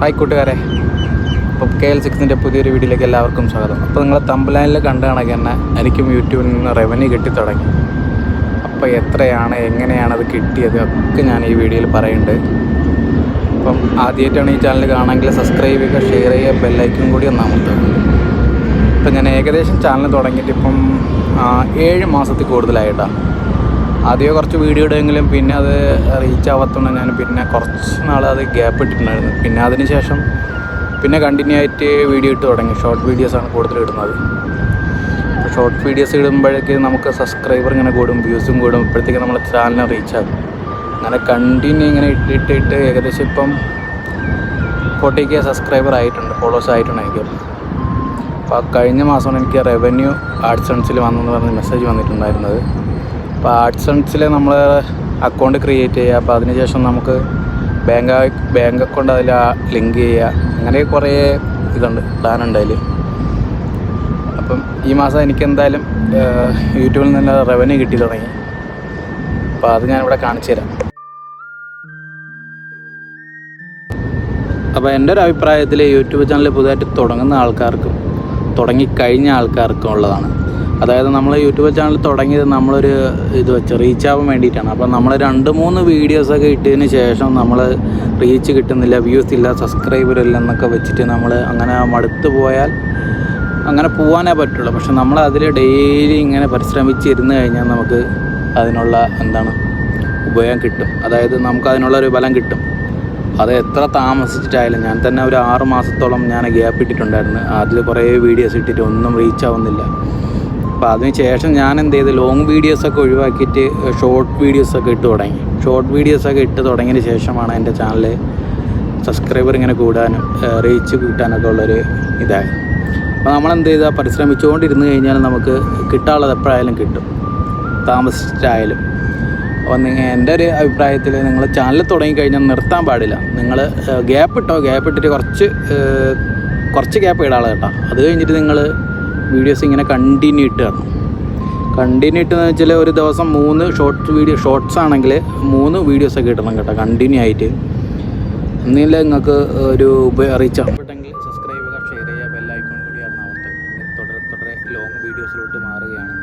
Hi കൂട്ടുകാരെ. അപ്പോൾ K L സിക്സിന്റെ പുതിയൊരു വീഡിയോയിലേക്ക് എല്ലാവർക്കും സ്വാഗതം. അപ്പോൾ നിങ്ങൾ തമ്പലാനിൽ കണ്ട കണക്ക് തന്നെ എനിക്കും യൂട്യൂബിൽ നിന്ന് റവന്യൂ കിട്ടി തുടങ്ങി. അപ്പോൾ എത്രയാണ് എങ്ങനെയാണ് അത് കിട്ടിയത് ഒക്കെ ഞാൻ ഈ വീഡിയോയിൽ പറയുന്നുണ്ട്. അപ്പം ആദ്യമായിട്ടാണ് ഈ ചാനൽ കാണാമെങ്കിൽ സബ്സ്ക്രൈബ് ചെയ്യുക ഷെയർ ചെയ്യുക ബെല്ലൈക്കും കൂടി ഒന്നാമത്തെ അപ്പം ഞാൻ ഏകദേശം ചാനൽ തുടങ്ങിയിട്ട് ഇപ്പം ഏഴ് മാസത്തിൽ കൂടുതലായിട്ടാണ് ആദ്യം കുറച്ച് വീഡിയോ ഇടുമെങ്കിലും പിന്നെ അത് റീച്ച് ആവാത്തതുകൊണ്ട് ഞാൻ പിന്നെ കുറച്ച് നാൾ അത് ഗ്യാപ്പ് ഇട്ടിട്ടുണ്ടായിരുന്നു. പിന്നെ അതിന് ശേഷം പിന്നെ കണ്ടിന്യൂ ആയിട്ട് വീഡിയോ ഇട്ട് തുടങ്ങി. ഷോർട്ട് വീഡിയോസാണ് കൂടുതൽ ഇടുന്നത്. ഷോർട്ട് വീഡിയോസ് ഇടുമ്പോഴേക്ക് നമുക്ക് സബ്സ്ക്രൈബർ ഇങ്ങനെ കൂടും വ്യൂസും കൂടും. ഇപ്പോഴത്തേക്ക് നമ്മളെ ചാനലിന് റീച്ച് ആകും അങ്ങനെ കണ്ടിന്യൂ ഇങ്ങനെ ഇട്ടിട്ട് ഇട്ട് ഏകദേശം ഇപ്പം ഫോർട്ടി കെ സബ്സ്ക്രൈബർ ആയിട്ടുണ്ട് ഫോളോവേഴ്സ് ആയിട്ടുണ്ട് എനിക്ക്. അപ്പോൾ കഴിഞ്ഞ മാസമാണ് എനിക്ക് റവന്യൂ ആഡ്സൺസിൽ വന്നെന്ന് പറഞ്ഞ് മെസ്സേജ് വന്നിട്ടുണ്ടായിരുന്നത്. അപ്പോൾ ആർട്സ് ഫണ്ട്സിൽ നമ്മൾ അക്കൗണ്ട് ക്രിയേറ്റ് ചെയ്യുക അപ്പോൾ അതിനുശേഷം നമുക്ക് ബാങ്ക് ബാങ്ക് അക്കൗണ്ട് അതിൽ ലിങ്ക് ചെയ്യുക. അങ്ങനെ കുറേ ഇതുണ്ട് പ്ലാൻ ഉണ്ട് അതിൽ അപ്പം ഈ മാസം എനിക്ക് എന്തായാലും യൂട്യൂബിൽ നിന്ന് റവന്യൂ കിട്ടി തുടങ്ങി. അപ്പോൾ അത് ഞാനിവിടെ കാണിച്ചു തരാം. അപ്പോൾ എന്റെ ഒരു അഭിപ്രായത്തിൽ യൂട്യൂബ് ചാനൽ പുതുതായിട്ട് തുടങ്ങുന്ന ആൾക്കാർക്കും തുടങ്ങിക്കഴിഞ്ഞ ആൾക്കാർക്കും ഉള്ളതാണ്. അതായത് നമ്മൾ യൂട്യൂബ് ചാനൽ തുടങ്ങിയത് നമ്മളൊരു ഇത് വെച്ച് റീച്ച് ആവാൻ വേണ്ടിയിട്ടാണ്. അപ്പോൾ നമ്മൾ രണ്ട് മൂന്ന് വീഡിയോസൊക്കെ ഇട്ടതിന് ശേഷം നമ്മൾ റീച്ച് കിട്ടുന്നില്ല വ്യൂസ് ഇല്ല സബ്സ്ക്രൈബർ ഇല്ല എന്നൊക്കെ വെച്ചിട്ട് നമ്മൾ അങ്ങനെ മടുത്ത് പോയാൽ അങ്ങനെ പോകാനേ പറ്റുള്ളൂ. പക്ഷെ നമ്മൾ അതിൽ ഡെയിലി ഇങ്ങനെ പരിശ്രമിച്ചിരുന്ന് കഴിഞ്ഞാൽ നമുക്ക് അതിനുള്ള എന്താണ് ഉപയോഗം കിട്ടും. അതായത് നമുക്ക് അതിനുള്ള ഒരു ബലം കിട്ടും. അത് എത്ര താമസിച്ചിട്ടായാലും ഞാൻ തന്നെ ഒരു ആറ് മാസത്തോളം ഞാൻ ഗ്യാപ്പ് ഇട്ടിട്ടുണ്ടായിരുന്നു. അതിൽ കുറേ വീഡിയോസ് ഇട്ടിട്ട് ഒന്നും റീച്ച് ആവുന്നില്ല. അപ്പോൾ അതിന് ശേഷം ഞാൻ എന്ത് ചെയ്ത് ലോങ് വീഡിയോസൊക്കെ ഒഴിവാക്കിയിട്ട് ഷോർട്ട് വീഡിയോസൊക്കെ ഇട്ട് തുടങ്ങി. ഷോർട്ട് വീഡിയോസൊക്കെ ഇട്ട് തുടങ്ങിയതിന് ശേഷമാണ് എന്റെ ചാനൽ സബ്സ്ക്രൈബർ ഇങ്ങനെ കൂടാനും റീച്ച് കൂട്ടാനൊക്കെ ഉള്ളൊരു ഇതായി അപ്പോൾ നമ്മൾ എന്ത് ചെയ്താൽ പരിശ്രമിച്ചുകൊണ്ടിരുന്ന് കഴിഞ്ഞാൽ നമുക്ക് കിട്ടാനുള്ളത് എപ്പോഴായാലും കിട്ടും. താമസിച്ചിട്ടായാലും അപ്പോൾ നിങ്ങൾ എന്റെ ഒരു അഭിപ്രായത്തിൽ നിങ്ങൾ ചാനൽ തുടങ്ങിക്കഴിഞ്ഞാൽ നിർത്താൻ പാടില്ല. നിങ്ങൾ ഗ്യാപ്പ് ഇട്ടോ? ഗ്യാപ്പ് ഇട്ടിട്ട് കുറച്ച് കുറച്ച് ഗ്യാപ്പ് ഇടാളെ കേട്ടോ. അത് കഴിഞ്ഞിട്ട് നിങ്ങൾ വീഡിയോസ് ഇങ്ങനെ കണ്ടിന്യൂ ഇട്ടാണ് കണ്ടിന്യൂ ഇട്ടെന്ന് വെച്ചാൽ ഒരു ദിവസം മൂന്ന് ഷോർട്സ് വീഡിയോ ഷോർട്സ് ആണെങ്കിൽ മൂന്ന് വീഡിയോസ് ഒക്കെ കിട്ടണം കേട്ടോ കണ്ടിന്യൂ ആയിട്ട്. എന്നില്ല നിങ്ങൾക്ക് ഒരു റീച്ചാണ് സബ്സ്ക്രൈബ് ചെയ്യുക ഷെയർ ചെയ്യുക ബെല്ലൈക്കോൺ കൂടി അറിഞ്ഞാൽ തുടരെ തുടരെ ലോങ് വീഡിയോസിലോട്ട് മാറുകയാണ്.